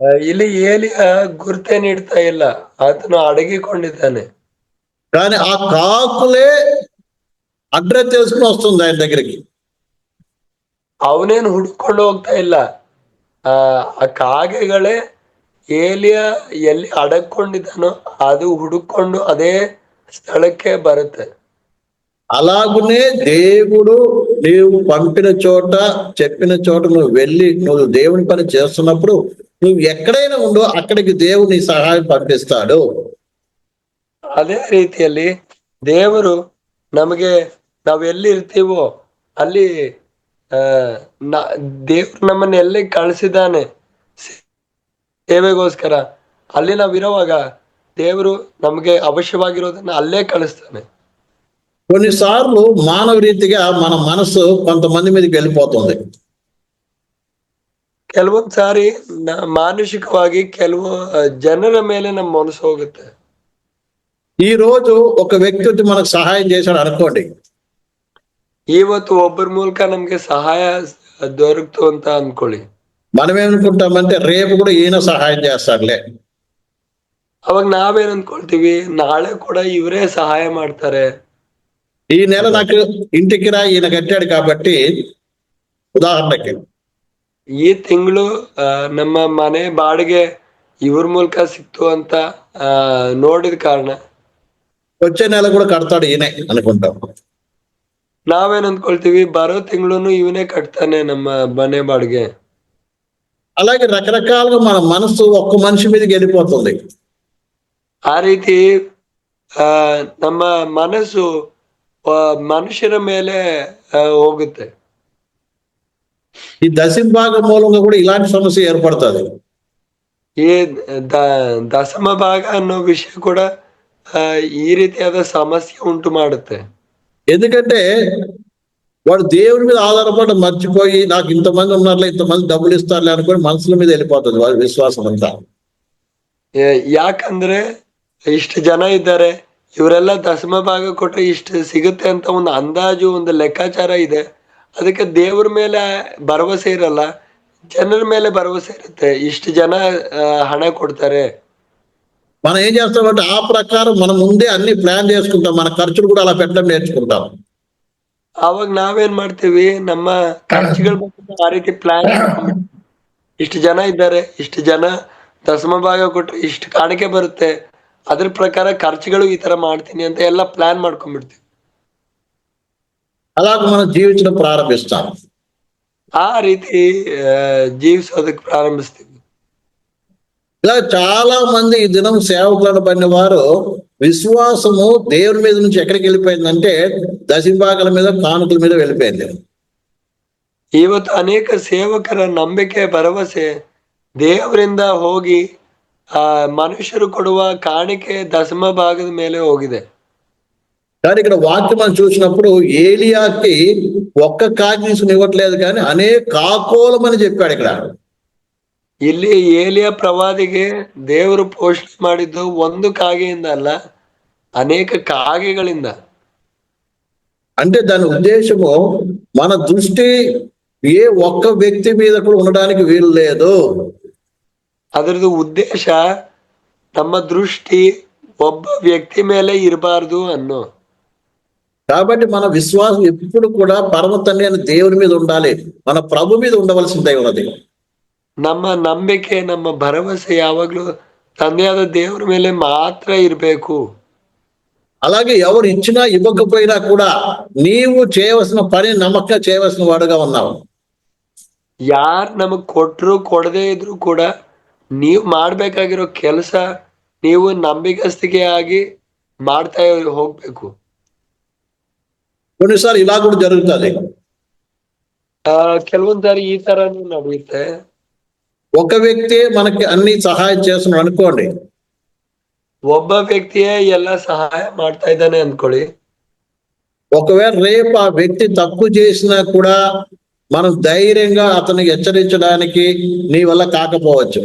ಆ, ಇಲ್ಲಿ ಏಲಿಯ ಗುರುತೆ ನೀಡ್ತಾ ಇಲ್ಲ ಆತನು ಅಡಗಿಕೊಂಡಿದ್ದಾನೆ కానీ ఆ కాకులే అడ్రస్ చేసుకుని వస్తుంది ఆయన దగ్గరికి ಅವನೇನು ಹುಡ್ಕೊಂಡು ಹೋಗ್ತಾ ಇಲ್ಲ ಆ ಆ ಕಾಗೆಗಳೇ ಏಲಿಯ ಎಲ್ಲಿ ಅಡಕೊಂಡಿದ್ದಾನೋ ಅದು ಹುಡುಕೊಂಡು ಅದೇ ಸ್ಥಳಕ್ಕೆ ಬರುತ್ತೆ అలాగునే దేవుడు నీవు పంపిన చోట చెప్పిన చోట నువ్వు వెళ్ళి నువ్వు దేవుని పని చేస్తున్నప్పుడు నువ్వు ఎక్కడైనా ఉండు అక్కడికి దేవుడు నీ సహాయం పంపిస్తాడు ಅದೇ ರೀತಿಯಲ್ಲಿ ದೇವರು ನಮಗೆ ನಾವ್ ಎಲ್ಲಿ ಇರ್ತೀವೋ ಅಲ್ಲಿ ಆ ನ- ದೇವ್ರು ನಮ್ಮನ್ನ ಎಲ್ಲಿ ಕಳಿಸಿದ್ದಾನೆ ಸೇವೆಗೋಸ್ಕರ ಅಲ್ಲಿ ನಾವಿರುವಾಗ ದೇವರು ನಮಗೆ ಅವಶ್ಯವಾಗಿರೋದನ್ನ ಅಲ್ಲೇ ಕಳಿಸ್ತಾನೆ కొన్నిసార్లు మానవ రీతిగా మన మనసు కొంతమంది మీదకి వెళ్ళిపోతుంది ಕೆಲವೊಂದ್ ಸಾರಿ ನ- ಮಾನಸಿಕವಾಗಿ ಕೆಲವು ಆ, ಜನರ ಮೇಲೆ ನಮ್ಮ ಮನಸ್ಸು ಹೋಗುತ್ತೆ ఈ రోజు ఒక వ్యక్తి వచ్చి మనకు సహాయం చేశాడు అనుకోండి ಇವತ್ತು ಒಬ್ಬರ ಮೂಲಕ ನಮ್ಗೆ ಸಹಾಯ ದೊರಕ್ತು ಅಂತ ಅನ್ಕೊಳ್ಳಿ మనం ఏమనుకుంటామంటే రేపు కూడా ఈయన సహాయం చేస్తాడులే ಅವಾಗ ನಾವೇನ್ ಅನ್ಕೊಳ್ತೀವಿ ನಾಳೆ ಕೂಡ ಇವರೇ ಸಹಾಯ ಮಾಡ್ತಾರೆ ఈ నెల నాకు ఇంటికి రా ఈయన కట్టాడు కాబట్టి ఉదాహరణకి ಈ ತಿಂಗಳು ನಮ್ಮ ಮನೆ ಬಾಡಿಗೆ ಇವ್ರ ಮೂಲಕ ಸಿಕ್ತು ಅಂತ ಆ ನೋಡಿದ ಕಾರಣ వచ్చే నెల కూడా కడతాడు ఈయనే అనుకుంటాం ನಾವೇನ್ ಅನ್ಕೊಳ್ತೀವಿ ಬರೋ ತಿಂಗಳು ಇವನೇ ಕಟ್ತಾನೆ ನಮ್ಮ ಮನೆ ಬಾಡಿಗೆ అలాగే రకరకాలుగా మన మనసు ఒక్క మనిషి మీదకి వెళ్ళిపోతుంది ಆ ರೀತಿ ಆ ನಮ್ಮ ಮನಸ್ಸು ಆ, ಮನುಷ್ಯರ ಮೇಲೆ ಆ, ಹೋಗುತ್ತೆ ఈ దశింభాగం మూలంగా కూడా ఇలాంటి సమస్య ఏర్పడుతుంది ಈ ದ ದಶಮ ಭಾಗ ಅನ್ನೋ ವಿಷಯ ಕೂಡ ಆ, ಈ ರೀತಿಯಾದ ಸಮಸ್ಯೆ ಉಂಟು ಮಾಡುತ್ತೆ ఎందుకంటే వాడు దేవుని మీద ఆధారపడి మర్చిపోయి నాకు ఇంతమంది ఉన్నారులే ఇంతమంది డబ్బులు ఇస్తారులే అనుకొని మనసుల మీద వెళ్ళిపోతుంది వాడి విశ్వాసం అంతా ಯಾ- ಯಾಕಂದ್ರೆ ಇಷ್ಟು ಜನ ಇದ್ದಾರೆ ಇವರೆಲ್ಲ ದಶಮ ಭಾಗ ಕೊಟ್ರೆ ಇಷ್ಟು ಸಿಗುತ್ತೆ ಅಂತ ಒಂದು ಅಂದಾಜು ಒಂದು ಲೆಕ್ಕಾಚಾರ ಇದೆ ಅದಕ್ಕೆ ದೇವ್ರ ಮೇಲೆ ಭರವಸೆ ಇರಲ್ಲ ಜನರ ಮೇಲೆ ಭರವಸೆ ಇರುತ್ತೆ ಇಷ್ಟು ಜನ ಆ, ಹಣ ಕೊಡ್ತಾರೆ మనం ఏం చేస్తామంటే ఆ ప్రకారం మనం ముందే అన్ని ప్లాన్ చేసుకుంటాం మన ఖర్చులు కూడా అలా పెట్టడం నేర్చుకుంటాం ಅವಾಗ ನಾವೇನ್ ಮಾಡ್ತೀವಿ ನಮ್ಮ ಖರ್ಚುಗಳ ಬಗ್ಗೆ ಆ ರೀತಿ ಪ್ಲಾನ್ ಇಷ್ಟು ಜನ ಇದ್ದಾರೆ ಇಷ್ಟು ಜನ ದಶಮ ಭಾಗ ಕೊಟ್ರೆ ಇಷ್ಟು ಕಾಣಿಕೆ ಬರುತ್ತೆ ಅದ್ರ ಪ್ರಕಾರ ಖರ್ಚುಗಳು ಈ ತರ ಮಾಡ್ತೀನಿ ಅಂತ ಎಲ್ಲ ಪ್ಲಾನ್ ಮಾಡ್ಕೊಂಡ್ಬಿಡ್ತೀವಿ అలాగ మనం జీవించడం ప్రారంభిస్తాం ಆ ರೀತಿ ಆ, ಜೀವಿಸೋದಕ್ಕೆ ಪ್ರಾರಂಭಿಸ್ತೀವಿ ఇలా చాలా మంది ఈ దినం సేవకులను పడిన వారు విశ్వాసము దేవుని మీద నుంచి ఎక్కడికి వెళ్ళిపోయిందంటే దశింభాగాల మీద కానుకల మీద వెళ్ళిపోయింది ಇವತ್ತು ಅನೇಕ ಸೇವಕರ ನಂಬಿಕೆ ಭರವಸೆ ದೇವರಿಂದ ಹೋಗಿ ಆ ಮನುಷ್ಯರು ಕೊಡುವ ಕಾಣಿಕೆ ದಶಮ ಭಾಗದ ಮೇಲೆ ಹೋಗಿದೆ కానీ ఇక్కడ వాక్యం మనం చూసినప్పుడు ఏలియాకి ఒక్క కాకి తీసుకుని ఇవ్వట్లేదు కానీ అనేక కాకోలమని చెప్పాడు ఇక్కడ ಇಲ್ಲಿ ಏಲಿಯ ಪ್ರವಾದಿಗೆ ದೇವರು ಪೋಷಣೆ ಮಾಡಿದ್ದು ಒಂದು ಕಾಗೆಯಿಂದ ಅಲ್ಲ ಅನೇಕ ಕಾಗೆಗಳಿಂದ అంటే దాని ఉద్దేశము మన దృష్టి ఏ ఒక్క వ్యక్తి మీద కూడా ఉండడానికి వీలు లేదు ಅದರದ್ದು ಉದ್ದೇಶ ನಮ್ಮ ದೃಷ್ಟಿ ಒಬ್ಬ ವ್ಯಕ್ತಿ ಮೇಲೆ ಇರಬಾರ್ದು ಅನ್ನೋ కాబట్టి మన విశ్వాసం ఎప్పుడు కూడా పరమ తండ్రి అని దేవుని మీద ఉండాలి మన ప్రభు మీద ఉండవలసిందే ఉన్నది ನಮ್ಮ ನಂಬಿಕೆ ನಮ್ಮ ಭರವಸೆ ಯಾವಾಗ್ಲೂ ತಂದೆಯಾದ ದೇವರ ಮೇಲೆ ಮಾತ್ರ ಇರಬೇಕು అలాగే ఎవరు ఇచ్చినా ఇవ్వకపోయినా కూడా నీవు చేయవలసిన పని నమ్మకంగా చేయవలసిన వాడుగా ఉన్నావు ಯಾರ್ ನಮಗ್ ಕೊಟ್ರು ಕೊಡದೇ ಇದ್ರು ಕೂಡ ನೀವು ಮಾಡ್ಬೇಕಾಗಿರೋ ಕೆಲಸ ನೀವು ನಂಬಿಕಸ್ತಿಕೆ ಆಗಿ ಮಾಡ್ತಾ ಹೋಗ್ಬೇಕು కొన్నిసార్లు ఇలా కూడా జరుగుతుంది ಆ ಕೆಲವೊಂದ್ ಸಾರಿ ಈ ತರಾನು ನಡೆಯುತ್ತೆ ఒక వ్యక్తి మనకి అన్ని సహాయం చేస్తున్నాడు అనుకోండి ಒಬ್ಬ ವ್ಯಕ್ತಿಯೇ ಎಲ್ಲ ಸಹಾಯ ಮಾಡ್ತಾ ಇದ್ದಾನೆ ಅಂದ್ಕೊಳ್ಳಿ ఒకవేళ రేపు ఆ వ్యక్తి తప్పు చేసినా కూడా మనం ధైర్యంగా అతనికి హెచ్చరించడానికి నీ వల్ల కాకపోవచ్చు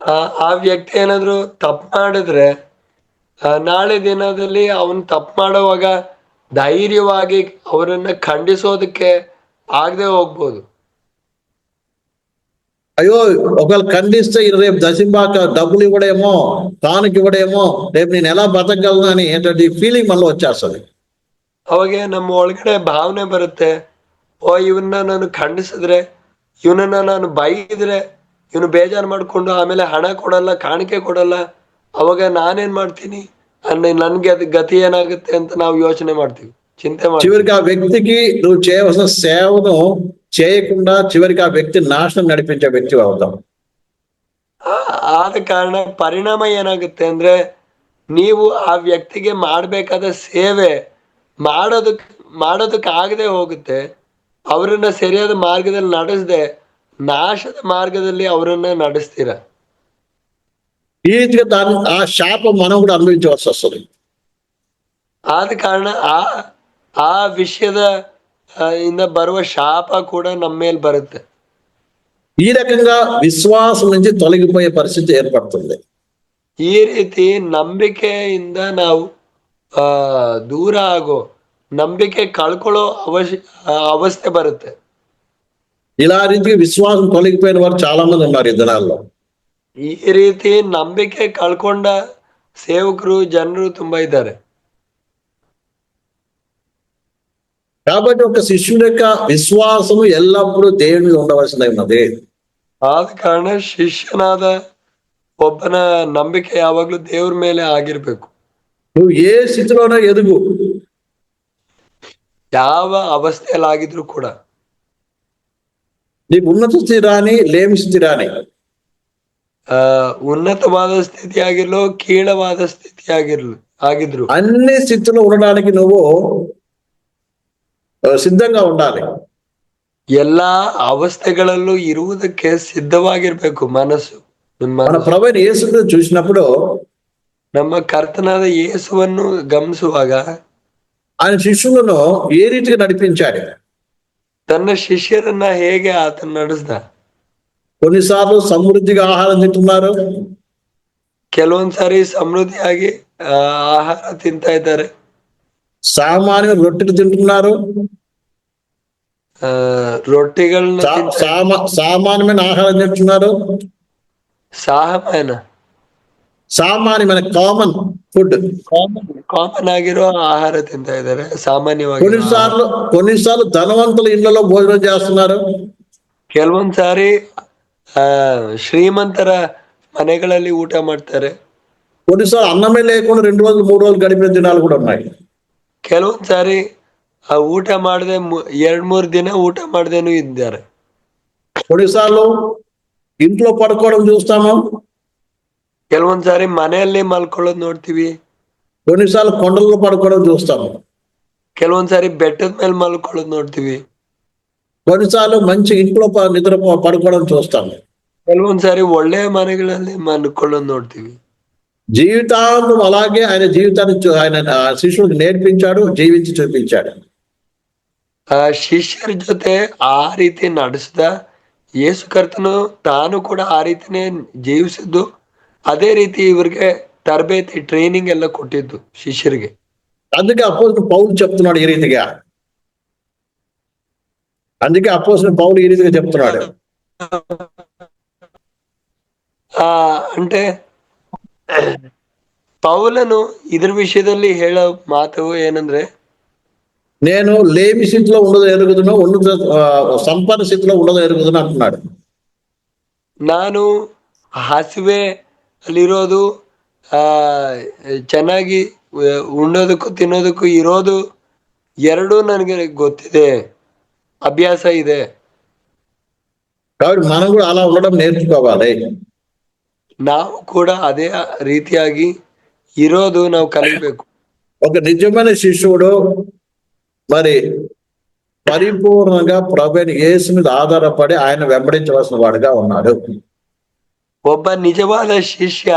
ಆ ಆ ವ್ಯಕ್ತಿ ಏನಾದ್ರು ತಪ್ಪು ಮಾಡಿದ್ರೆ ಆ, ನಾಳೆ ದಿನದಲ್ಲಿ ಅವನ್ ತಪ್ಪು ಮಾಡುವಾಗ ಧೈರ್ಯವಾಗಿ ಅವರನ್ನ ಖಂಡಿಸೋದಕ್ಕೆ ಆಗದೆ ಹೋಗ್ಬೋದು అయ్యో ఒకవేళ ఖండిస్తే ఈయన రేపు దశంబాక డబ్బులు ఇవ్వడేమో తానుకి ఇవ్వడేమో రేపు నేను ఎలా బతకగలను అని ఏంటంటే ఈ ఫీలింగ్ మనలో వచ్చేస్తుంది ಅವಾಗ ನಮ್ಮ ಒಳಗಡೆ ಭಾವನೆ ಬರುತ್ತೆ ಓ ಇವನ್ನ ನಾನು ಖಂಡಿಸಿದ್ರೆ ಇವನನ್ನ ನಾನು ಬೈದ್ರೆ ಇವನು ಬೇಜಾರು ಮಾಡ್ಕೊಂಡು ಆಮೇಲೆ ಹಣ ಕೊಡಲ್ಲ ಕಾಣಿಕೆ ಕೊಡಲ್ಲ ಅವಾಗ ನಾನೇನ್ ಮಾಡ್ತೀನಿ ಅನ್ನ ನನ್ಗೆ ಅದು ಗತಿ ಏನಾಗುತ್ತೆ ಅಂತ ನಾವು ಯೋಚನೆ ಮಾಡ್ತೀವಿ ಚಿಂತೆ ಮಾಡ್ತೀವಿ చివరికి ఆ వ్యక్తికి నువ్వు చేయవలసిన సేవను చేయకుండా చివరికి ఆ వ్యక్తి నాశనం నడిపించే వ్యక్తి అవుతాం ಆ- ಆದ ಕಾರಣ ಪರಿಣಾಮ ಏನಾಗುತ್ತೆ ಅಂದ್ರೆ ನೀವು ಆ ವ್ಯಕ್ತಿಗೆ ಮಾಡಬೇಕಾದ ಸೇವೆ ಮಾಡೋದಕ್ ಮಾಡೋದಕ್ಕೆ ಆಗದೆ ಹೋಗುತ್ತೆ ಅವರನ್ನ ಸರಿಯಾದ ಮಾರ್ಗದಲ್ಲಿ ನಡೆಸದೆ ನಾಶದ ಮಾರ್ಗದಲ್ಲಿ ಅವರನ್ನ ನಡೆಸ್ತೀರ ఈ రీతిగా దాన్ని ఆ శాపం మనం కూడా అనుభవించవలసి వస్తుంది ಆದ ಕಾರಣ ಆ ಆ ವಿಷಯದ ಆ, ಇಂದ ಬರುವ ಶಾಪ ಕೂಡ ನಮ್ಮ ಮೇಲೆ ಬರುತ್ತೆ ఈ రకంగా విశ్వాసం నుంచి తొలగిపోయే పరిస్థితి ఏర్పడుతుంది ಈ ರೀತಿ ನಂಬಿಕೆಯಿಂದ ನಾವು ಆ ದೂರ ಆಗೋ ನಂಬಿಕೆ ಕಳ್ಕೊಳ್ಳೋ ಅವಶ್ಯ ಆ, ಅವಸ್ಥೆ ಬರುತ್ತೆ ఇలా రీతిగా విశ్వాసం తొలగిపోయిన వారు చాలా మంది ఉన్నారు ఈ దినాల్లో ಈ ರೀತಿ ನಂಬಿಕೆ ಕಳ್ಕೊಂಡ ಸೇವಕರು ಜನರು ತುಂಬಾ ಇದ್ದಾರೆ కాబట్టి ఒక శిష్యుని యొక్క విశ్వాసము ఎల్లప్పుడూ దేవుని మీద ఉండవలసింది ఉన్నది ಆದ ಕಾರಣ ಶಿಷ್ಯನಾದ ಒಬ್ಬನ ನಂಬಿಕೆ ಯಾವಾಗ್ಲೂ ದೇವ್ರ ಮೇಲೆ ಆಗಿರ್ಬೇಕು నువ్వు ఏ స్థితిలోనో ఎదుగు ಯಾವ ಅವಸ್ಥೆಯಲ್ಲಾಗಿದ್ರು ಕೂಡ నీకు ఉన్నత స్థితి రాని లేమి స్థితి రాని ಆ ಉನ್ನತವಾದ ಸ್ಥಿತಿ ಆಗಿರ್ಲೋ ಕೀಳವಾದ ಸ್ಥಿತಿ ಆಗಿರ್ಲು ಆಗಿದ್ರು అన్ని స్థితిలో ఉండడానికి నువ్వు ఆ, సిద్ధంగా ఉండాలి ಎಲ್ಲಾ ಅವಸ್ಥೆಗಳಲ್ಲೂ ಇರುವುದಕ್ಕೆ ಸಿದ್ಧವಾಗಿರ್ಬೇಕು ಮನಸ್ಸು ನಿಮ್ಮ మన ಮನಸ್ಸು. ప్రభు యేసు చూసినప్పుడు ನಮ್ಮ ಕರ್ತನಾದ ಯೇಸುವನ್ನು ಗಮನಿಸುವಾಗ ఆయన శిష్యులను ఏ రీతిగా నడిపించాడు ತನ್ನ ಶಿಷ್ಯರನ್ನ ಹೇಗೆ ಆತನ ನಡೆಸ್ದ కొన్నిసార్లు సమృద్ధిగా ఆహారం తింటున్నారు ಕೆಲವೊಂದ್ಸಾರಿ ಸಮೃದ್ಧಿಯಾಗಿ ಆ, ಆಹಾರ ತಿಂತಾ ಇದ್ದಾರೆ సామాన్య రొట్టెలు తింటున్నారు ಆ, ರೊಟ್ಟಿಗಳನ್ನ సా- ತಿಂತಾ సామా సామాన్యమైన ఆహారం తింటున్నారు ಸಾಮಾನ್ಯ సామాన్యమైన కామన్ ఫుడ్ ಕಾಮನ್ ಕಾಮನ್ ಆಗಿರೋ ಆಹಾರ ತಿಂತಾ ಇದ್ದಾರೆ ಸಾಮಾನ್ಯವಾಗಿ కొన్నిసార్లు కొన్నిసార్లు ధనవంతుల ఇళ్లలో భోజనం చేస్తున్నారు ಕೆಲವೊಂದ್ ಸಾರಿ ಆ ಶ್ರೀಮಂತರ ಮನೆಗಳಲ್ಲಿ ಊಟ ಮಾಡ್ತಾರೆ కొన్నిసార్లు అన్నమే లేకుండా రెండు రోజులు మూడు రోజులు గడిపిన దినాలు కూడా ఉన్నాయి ಕೆಲವೊಂದ್ ಸಾರಿ ಆ ಊಟ ಮಾಡದೆ ಎರಡ್ ಮೂರ್ ದಿನ ಊಟ ಮಾಡದೇನು ಇದ್ದಾರೆ కొన్నిసార్లు ఇంట్లో పడుకోవడం చూస్తాము ಕೆಲವೊಂದ್ ಸಾರಿ ಮನೆಯಲ್ಲಿ ಮಲ್ಕೊಳ್ಳೋದ್ ನೋಡ್ತೀವಿ కొన్నిసార్లు కొండల్లో పడుకోవడం చూస్తాము ಕೆಲವೊಂದ್ ಸಾರಿ ಬೆಟ್ಟದ ಮೇಲೆ ಮಲ್ಕೊಳ್ಳೋದ್ ನೋಡ್ತೀವಿ కొన్నిసార్లు మంచి ఇంట్లో ప- నిద్ర ప- పడుకోవడం చూస్తాము ಕೆಲವೊಂದ್ ಸಾರಿ ಒಳ್ಳೆ ಮನೆಗಳಲ್ಲಿ ಮಲ್ಕೊಳ್ಳೋದ್ ನೋಡ್ತೀವಿ జీవితాంతం అలాగే ఆయన జీవితాన్ని చూ- ఆయన ఆ శిష్యుడికి నేర్పించాడు జీవించి చూపించాడు ಆ ಶಿಷ್ಯರ ಜೊತೆ ಆ ರೀತಿ ನಡೆಸ್ದ ಯೇಸು ಕರ್ತನು ತಾನು ಕೂಡ ಆ ರೀತಿನೇ ಜೀವಿಸಿದ್ದು ಅದೇ ರೀತಿ ಇವ್ರಿಗೆ ತರಬೇತಿ ಟ್ರೈನಿಂಗ್ ಎಲ್ಲ ಕೊಟ್ಟಿದ್ದು ಶಿಷ್ಯರಿಗೆ అందుకే అపోజిట్ పౌలు చెప్తున్నాడు ఈ రీతిగా అందుకే అపోజిట్ పౌలు ఈ రీతిగా చెప్తున్నాడు ಆ అంటే ಪೌಲನು ಇದ್ರ ವಿಷಯದಲ್ಲಿ ಹೇಳೋ ಮಾತು ಏನಂದ್ರೆ నేను లేమి స్థితిలో ఉండదు ఎరుగుదును ఉన్నత ఆ, సంపన్న స్థితిలో ఉండదు ఎరుగుదును అంటున్నాడు ನಾನು ಹಸಿವೆ ಅಲ್ಲಿರೋದು ಆ ಚೆನ್ನಾಗಿ ಉ- ಉಣ್ಣೋದಕ್ಕೂ ತಿನ್ನೋದಕ್ಕೂ ಇರೋದು ಎರಡೂ ನನಗೆ ಗೊತ್ತಿದೆ ಅಭ್ಯಾಸ ಇದೆ కాబట్టి మనం కూడా అలా ఉండడం నేర్చుకోవాలి ನಾವು ಕೂಡ ಅದೇ ರೀತಿಯಾಗಿ ಇರೋದು ನಾವು ಕಲಿಬೇಕು ఒక నిజమైన శిష్యుడు మరి పరిపూర్ణంగా ప్రభుని యేసు మీద ఆధారపడి ఆయన వెంబడించవలసిన వాడుగా ఉన్నాడు ಒಬ್ಬ ನಿಜವಾದ ಶಿಷ್ಯ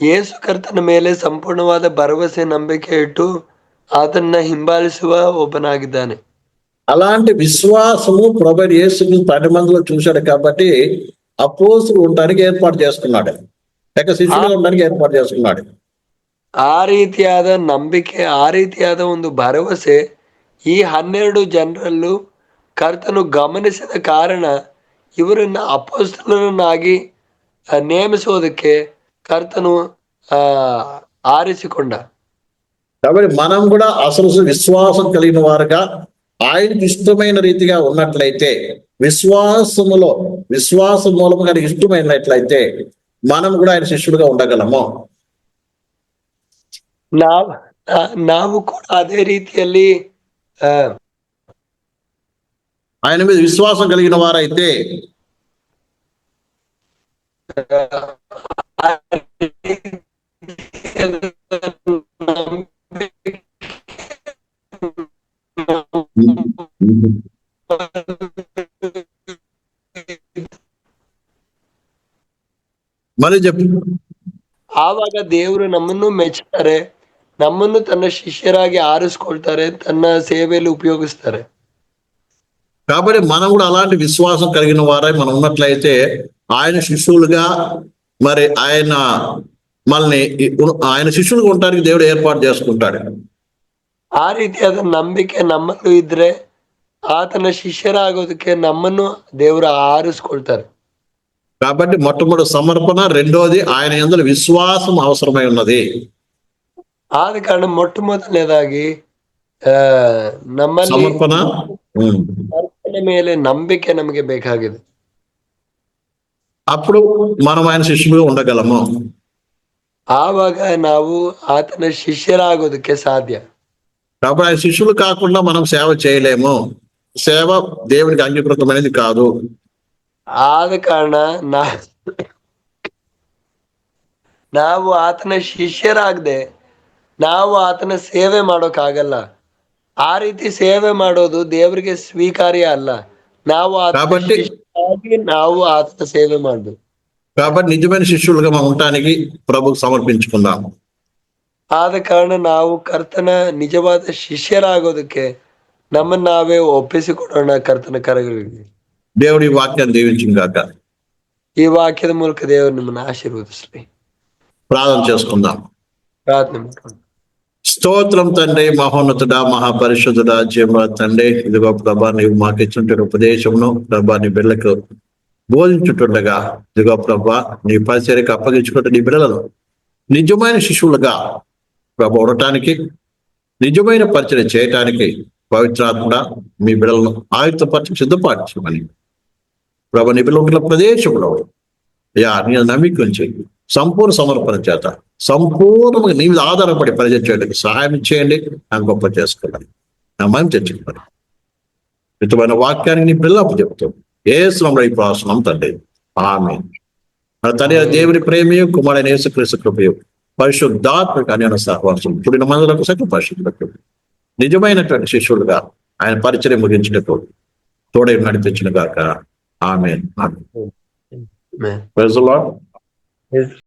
ಯೇಸು ಕರ್ತನ ಮೇಲೆ ಸಂಪೂರ್ಣವಾದ ಭರವಸೆ ನಂಬಿಕೆ ಇಟ್ಟು ಆತನ್ನ ಹಿಂಬಾಲಿಸುವ ಒಬ್ಬನಾಗಿದ್ದಾನೆ అలాంటి విశ్వాసము ప్రభు యేసు పది మందిలో చూశాడు కాబట్టి అపోసులు ఉండడానికి ఏర్పాటు చేసుకున్నాడు లేక శిష్యులుగా ఉండడానికి ఏర్పాటు చేసుకున్నాడు ಆ ರೀತಿಯಾದ ನಂಬಿಕೆ ಆ ರೀತಿಯಾದ ಒಂದು ಭರವಸೆ ಈ ಹನ್ನೆರಡು ಜನರಲ್ಲೂ ಕರ್ತನು ಗಮನಿಸಿದ ಕಾರಣ ಇವರನ್ನ ಅಪೋಸ್ತಲರನ್ನಾಗಿ ಆ, ನೇಮಿಸೋದಕ್ಕೆ ಕರ್ತನು ಆ ಆರಿಸಿಕೊಂಡ కాబట్టి మనం కూడా అసలు విశ్వాసం కలిగిన వారుగా ఆయనకి ఇష్టమైన రీతిగా ఉన్నట్లయితే విశ్వాసములో విశ్వాసం మూలముగా ఆయనకి ఇష్టమైనట్లయితే మనం కూడా ఆయన శిష్యుడిగా ఉండగలము ನಾವ್ ನಾ- ನಾವು ಕೂಡ ಅದೇ ರೀತಿಯಲ್ಲಿ ಆ, ఆయన మీద విశ్వాసం కలిగిన వారైతే మరి చెప్పు ಆವಾಗ ದೇವರು ನಮ್ಮನ್ನು ಮೆಚ್ಚುತ್ತಾರೆ ನಮ್ಮನ್ನು ತನ್ನ ಶಿಷ್ಯರಾಗಿ ಆರಿಸ್ಕೊಳ್ತಾರೆ ತನ್ನ ಸೇವೆಯಲ್ಲಿ ಉಪಯೋಗಿಸ್ತಾರೆ కాబట్టి మనం కూడా అలాంటి విశ్వాసం కలిగిన వారై మనం ఉన్నట్లయితే ఆయన శిష్యులుగా మరి ఆయన మనల్ని ఆయన శిష్యులుగా ఉండడానికి దేవుడు ఏర్పాటు చేసుకుంటాడు ಆ ರೀತಿಯಾದ ನಂಬಿಕೆ ನಮ್ಮಲ್ಲೂ ಇದ್ರೆ ಆತನ ಶಿಷ್ಯರಾಗೋದಕ್ಕೆ ನಮ್ಮನ್ನು ದೇವರು ಆರಿಸ್ಕೊಳ್ತಾರೆ కాబట్టి మొట్టమొదటి సమర్పణ రెండోది ఆయన ఎందులో విశ్వాసం అవసరమై ఉన్నది ಆದ ಕಾರಣ ಮೊಟ್ಟ ಮೊದಲನೇದಾಗಿ ಆ ನಮ್ಮಲ್ಲಿ సమర్పణ ఉమ్. ಕರ್ತನ ಮೇಲೆ ನಂಬಿಕೆ ನಮಗೆ ಬೇಕಾಗಿದೆ అప్పుడు మనం ఆయన శిష్యులుగా ఉండగలము ಆವಾಗ ನಾವು ಆತನ ಶಿಷ್ಯರಾಗೋದಕ್ಕೆ ಸಾಧ್ಯ కాబట్టి ఆయన శిష్యులు కాకుండా మనం సేవ చేయలేము సేవ దేవునికి అంగీకృతమైనది కాదు ಆದ ಕಾರಣ ನಾ ನಾವು ಆತನ ಶಿಷ್ಯರಾಗದೆ ನಾವು ಆತನ ಸೇವೆ ಮಾಡೋಕ್ಕಾಗಲ್ಲ ಆ ರೀತಿ ಸೇವೆ ಮಾಡೋದು ದೇವರಿಗೆ ಸ್ವೀಕಾರ್ಯ ಅಲ್ಲ ನಾವು ಆತನ కాబట్టి- ಶಿಷ್ಯರಾಗಿ ನಾವು ಆತನ ಸೇವೆ ಮಾಡ್ಬೇಕು కాబట్టి నిజమైన శిష్యులుగా మనం ఉండటానికి ప్రభుకు సమర్పించుకుందాం ಆದ ಕಾರಣ ನಾವು ಕರ್ತನ ನಿಜವಾದ ಶಿಷ್ಯರಾಗೋದಕ್ಕೆ ನಮ್ಮನ್ನ ನಾವೇ ಒಪ್ಪಿಸಿಕೊಡೋಣ ಕರ್ತನ ಕರಗಳಿಗೆ దేవుడి వాక్యాన్ని దీవించిన గాక ಈ ವಾಕ್ಯದ ಮೂಲಕ ದೇವರು ನಿಮ್ಮನ್ನ ಆಶೀರ್ವದಿಸ್ಲಿ ప్రార్థన చేసుకుందాం ಪ್ರಾರ್ಥನೆ ಮಾಡೋಣ స్తోత్రం తండ్రి మహోన్నతుడా మహాపరిషుద్ధుడా జీవ తండ్రి. ఇదిగో ప్రభా నీవు మాకు ఇచ్చిన ఉపదేశమును ప్రభా నీ బిడ్డలకు బోధించుంటుండగా ఇదిగో ప్రభా నీ పరిచర్యకు అప్పగించుకుంటే నీ బిడ్డలను నిజమైన శిశువులుగా ప్రభా ఉండటానికి నిజమైన పరిచయం చేయటానికి పవిత్రాత్మ మీ బిడ్డలను ఆయుధపరచి సిద్ధపరచమని. ప్రభా నీ బిడ్డలు ఉంటున్న ప్రదేశంలో యా నీ నమ్మికం చెయ్యి. సంపూర్ణ సమర్పణ చేత సంపూర్ణంగా నీ మీద ఆధారపడి పరిచయం చేయడానికి సహాయం చేయండి నాకు గొప్ప చేసుకోవాలి నా మనం తెచ్చుకోవాలి మితమైన వాక్యానికి నీ పిల్లపు చెప్తాం ఏ శ్రమంలో ఈ ప్రాసనం తండ్రి? ఆమె మన తండ్రి దేవుని ప్రేమయు కుమారైన యేసుక్రీస్తు కృపయు పరిశుద్ధాత్మక అన్యాన సహవాసం పుడిన మందులకు సకల పరిశుద్ధులకు నిజమైనటువంటి శిష్యులుగా ఆయన పరిచయం ముగించినట్టు తోడే నడిపించిన గాక ఆమె Amen. His